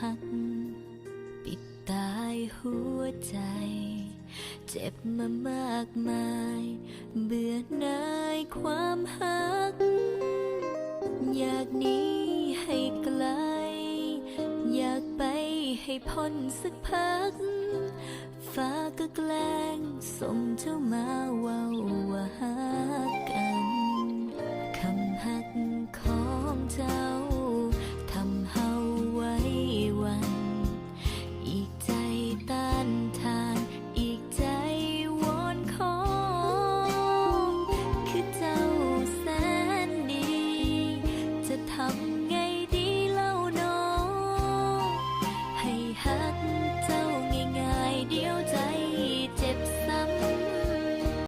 หัก ปิดตายหัวใจ เจ็บมามากมาย เบื่อหน่ายความหัก อยากหนีให้ไกล อยากไปให้พ้นสักพัก ฟ้าก็แกล้งส่งเจ้ามาว่า